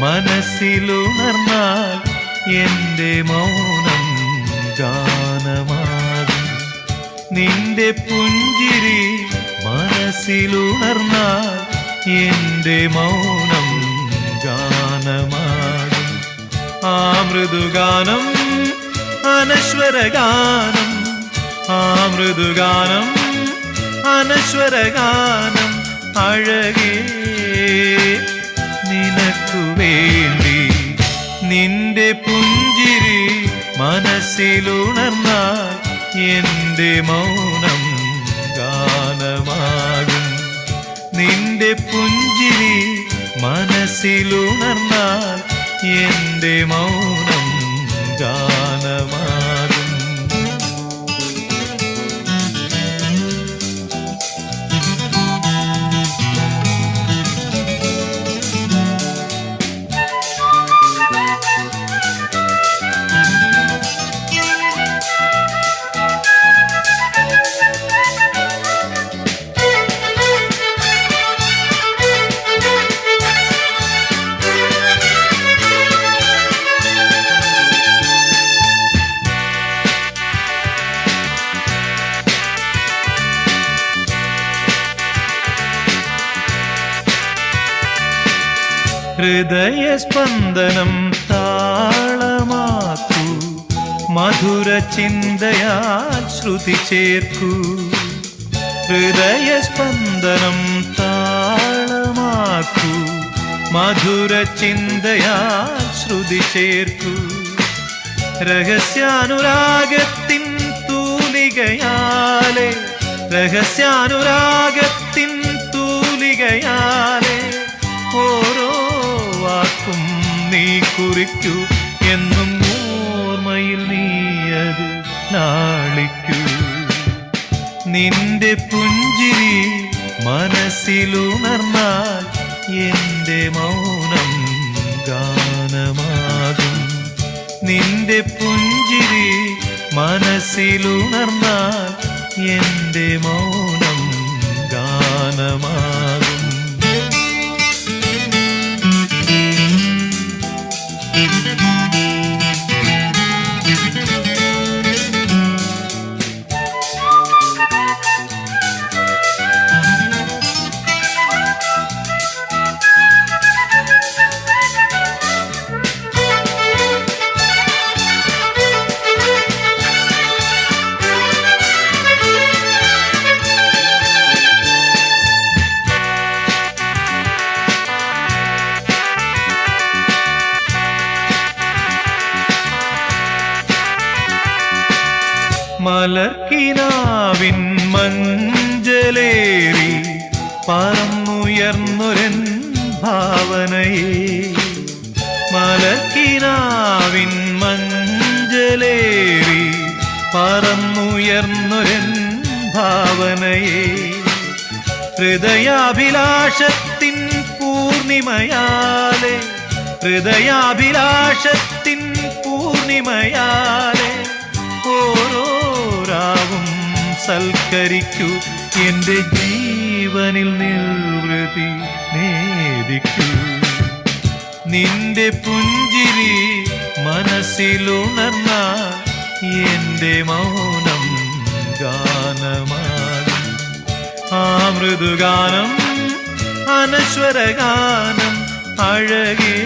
മനസ്സിലുണർന്നാൽ എന്റെ മൗനം ഗാനമാകും. നിന്റെ പുഞ്ചിരി മനസ്സിലുണർന്നാൽ എന്റെ മൗനം ഗാനമാകും. ആ മൃദുഗാനം അനശ്വരഗാനം ആ മൃദുഗാനം അനശ്വരഗാനം അഴകേ. നിനക്കു വേണ്ടി നിന്റെ പുഞ്ചിരി മനസ്സിലുണർന്നാൽ എന്റെ മൗനം ഗാനമാകും. നിന്റെ പുഞ്ചിരി മനസ്സിലുണർന്നാൽ എന്റെ മൗനം ഗാനമാകും ഹൃദയസ്പന്ദനം താളമാക്കൂ. മധുര ചിന്തയാൽ ശ്രുതി ചേർക്കൂ. ഹൃദയസ്പന്ദനം താളമാക്കൂ. മധുര ചിന്തയാൽ ശ്രുതി ചേർക്കൂ. രഹസ്യാനുരാഗത്തിൻ തൂലികയാലേ രഹസ്യാനുരാഗത്തിൻ തൂലികയാലെ കുറിക്കൂ എന്നും ഓർമ്മയിൽ നീയത് നാളിക്കൂ. നിന്റെ പുഞ്ചിരി മനസ്സിലുണർന്നാൽ എന്റെ മൗനം ഗാനമാകും. നിന്റെ പുഞ്ചിരി മനസ്സിലുണർന്നാൽ എന്റെ മൗനം മലർക്കിനാവിൻ മഞ്ചലേറി പറന്നുയർന്നൊരൻ ഭാവനയെ. മലക്കിനാവിൻ മഞ്ചലേറി പറന്നുയർന്നൊരൻ ഭാവനയെ. ഹൃദയാഭിലാഷത്തിൻ പൂർണിമയാലെ ഹൃദയാഭിലാഷത്തിൻ പൂർണിമയാലെ സൽക്കരിക്കൂ. എന്റെ ജീവനിൽ നിർവൃതി നേദിക്കൂ നിന്റെ പുഞ്ചിരി മനസ്സിലുണർന്ന എന്റെ മൗനം ഗാനമാണ് ആ മൃദുഗാനം അനശ്വരഗാനം അഴകേ